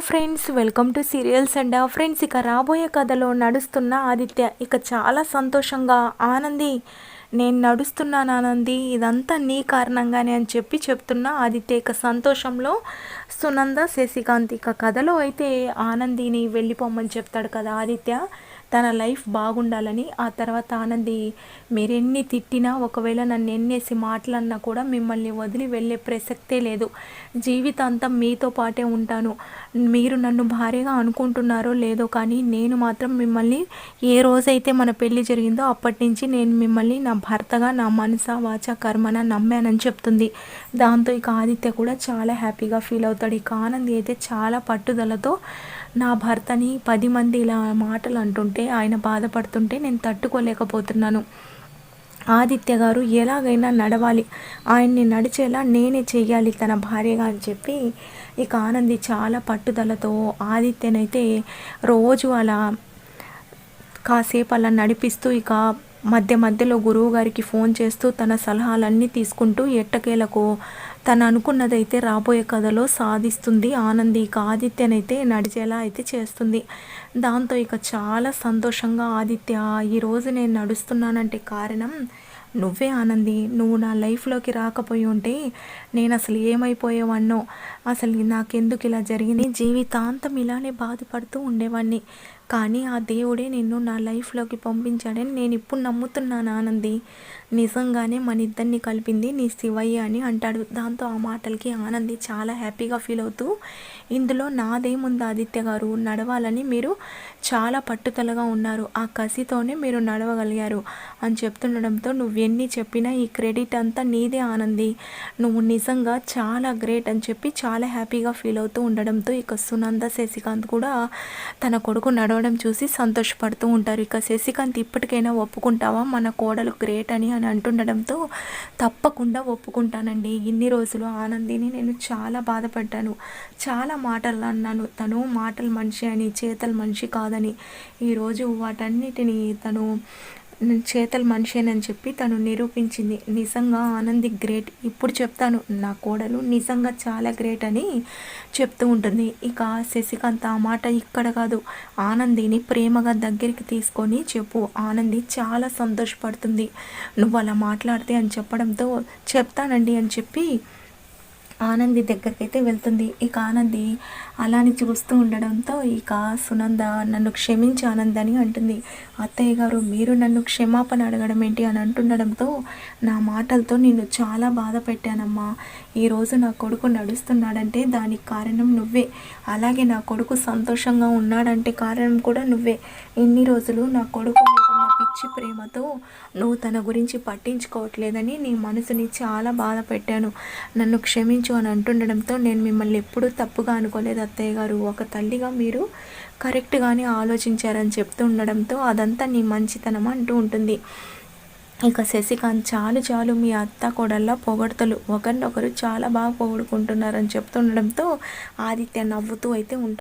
Friends welcome to serials and friends ఇక రాబోయే కథలో నడుస్తున్న ఆదిత్య ఇక చాలా సంతోషంగా ఆనంది నేను నడుస్తున్నాను ఆనంది. ఇదంతా నీ కారణంగానే అని చెప్పి చెప్తున్న ఆదిత్య ఇక సంతోషంలో సునంద శశికాంత్ ఇక కథలో అయితే ఆనందిని వెళ్ళిపోమ్మని చెప్తాడు కదా ఆదిత్య. తన లైఫ్ బాగుండాలని ఆ తర్వాత ఆనంది మీరెన్ని తిట్టినా ఒకవేళ నన్ను ఎన్నేసి మాటలన్నా కూడా మిమ్మల్ని వదిలి వెళ్ళే ప్రసక్తే లేదు. జీవితాంతం మీతో పాటే ఉంటాను. మీరు నన్ను భార్యగా అనుకుంటున్నారో లేదో కానీ నేను మాత్రం మిమ్మల్ని ఏ రోజైతే మన పెళ్ళి జరిగిందో అప్పటి నుంచి నేను మిమ్మల్ని నా భర్తగా నా మనస వాచ కర్మన నమ్మానని చెప్తుంది. దాంతో ఇక ఆదిత్య కూడా చాలా హ్యాపీగా ఫీల్ అవుతాడు. ఇక ఆనంది అయితే చాలా పట్టుదలతో నా భర్తని పది మంది ఇలా మాటలు అంటుంటే ఆయన బాధపడుతుంటే నేను తట్టుకోలేకపోతున్నాను. ఆదిత్య గారు ఎలాగైనా నడవాలి. ఆయన్ని నడిచేలా నేనే చెయ్యాలి తన భార్యగా అని చెప్పి ఇక ఆనంది చాలా పట్టుదలతో ఆదిత్యనైతే రోజు అలా కాసేపు అలా నడిపిస్తూ ఇక మధ్య మధ్యలో గురువు గారికి ఫోన్ చేస్తూ తన సలహాలన్నీ తీసుకుంటూ ఎట్టకేలకు తను అనుకున్నదైతే రాబోయే కథలో సాధిస్తుంది ఆనంది ఇక ఆదిత్యనైతే నడిచేలా అయితే చేస్తుంది. దాంతో ఇక చాలా సంతోషంగా ఆదిత్య ఈరోజు నేను నడుస్తున్నానంటే కారణం నువ్వే ఆనంది. నువ్వు నా లైఫ్లోకి రాకపోయి ఉంటే నేను అసలు ఏమైపోయేవాడినో అసలు నాకెందుకు ఇలా జరిగింది? జీవితాంతం ఇలానే బాధపడుతూ ఉండేవాడిని కానీ ఆ దేవుడే నిన్ను నా లైఫ్లోకి పంపించాడని నేను ఇప్పుడు నమ్ముతున్నాను ఆనంది. నిజంగానే మన ఇద్దరిని కలిపింది నీ శివయ్య అని అంటాడు. దాంతో ఆ మాటలకి ఆనంది చాలా హ్యాపీగా ఫీల్ అవుతూ ఇందులో నాదేముంది ఆదిత్య గారు? నడవాలని మీరు చాలా పట్టుదలగా ఉన్నారు. ఆ కసితోనే మీరు నడవగలిగారు అని చెప్తుండడంతో నువ్వు ఎన్ని చెప్పినా ఈ క్రెడిట్ అంతా నీదే ఆనంది. నువ్వు నిజంగా చాలా గ్రేట్ అని చెప్పి చాలా హ్యాపీగా ఫీల్ అవుతూ ఉండడంతో ఇక సునంద శశికాంత్ కూడా తన కొడుకు నడవడం చూసి సంతోషపడుతూ ఉంటారు. ఇక శశికాంత్ ఇప్పటికైనా ఒప్పుకుంటావా? మన కోడలు గ్రేట్ అని అని అంటుండడంతో తప్పకుండా ఒప్పుకుంటానండి. ఇన్ని రోజులు ఆనందిని నేను చాలా బాధపడ్డాను. చాలా మాటలు అన్నాను. తను మాటలు మనిషి అని చేతలు మనిషి కాదని. ఈరోజు వాటన్నిటిని తను చేతల మనిషేనని చెప్పి తను నిరూపించింది. నిజంగా ఆనంది గ్రేట్. ఇప్పుడు చెప్తాను. నా కోడలు నిజంగా చాలా గ్రేట్ అని చెప్తూ ఉంటుంది. ఇక శశికాంత్ ఆ మాట ఇక్కడ కాదు. ఆనందిని ప్రేమగా దగ్గరికి తీసుకొని చెప్పు. ఆనంది చాలా సంతోషపడుతుంది. నువ్వు అలా మాట్లాడితే అని చెప్పడంతో చెప్తానండి అని చెప్పి ఆనంది దగ్గరకైతే వెళ్తుంది. ఇక ఆనంది అలాని చూస్తూ ఉండడంతో ఇక సునంద నన్ను క్షమించి ఆనంద్ అని అంటుంది. అత్తయ్య గారు మీరు నన్ను క్షమాపణ అడగడం ఏంటి అని అంటుండడంతో నా మాటలతో నిన్ను చాలా బాధ పెట్టానమ్మా. ఈరోజు నా కొడుకు నడుస్తున్నాడంటే దానికి కారణం నువ్వే. అలాగే నా కొడుకు సంతోషంగా ఉన్నాడంటే కారణం కూడా నువ్వే. ఇన్ని రోజులు నా కొడుకు పిచ్చి ప్రేమతో నువ్వు తన గురించి పట్టించుకోవట్లేదని నీ మనసుని చాలా బాధ పెట్టాను. నన్ను క్షమించు అని అంటుండడంతో నేను మిమ్మల్ని ఎప్పుడూ తప్పుగా అనుకోలేదు అత్తయ్య గారు. ఒక తల్లిగా మీరు కరెక్ట్గానే ఆలోచించారని చెప్తూ ఉండడంతో అదంతా నీ మంచితనం అంటూ ఉంటుంది. ఇక శశికాంత్ చాలు చాలు మీ అత్త కోడల్లా పొగడతలు. ఒకరినొకరు చాలా బాగా పొగుడుకుంటున్నారని చెప్తుండడంతో ఆదిత్య నవ్వుతూ అయితే ఉంటారు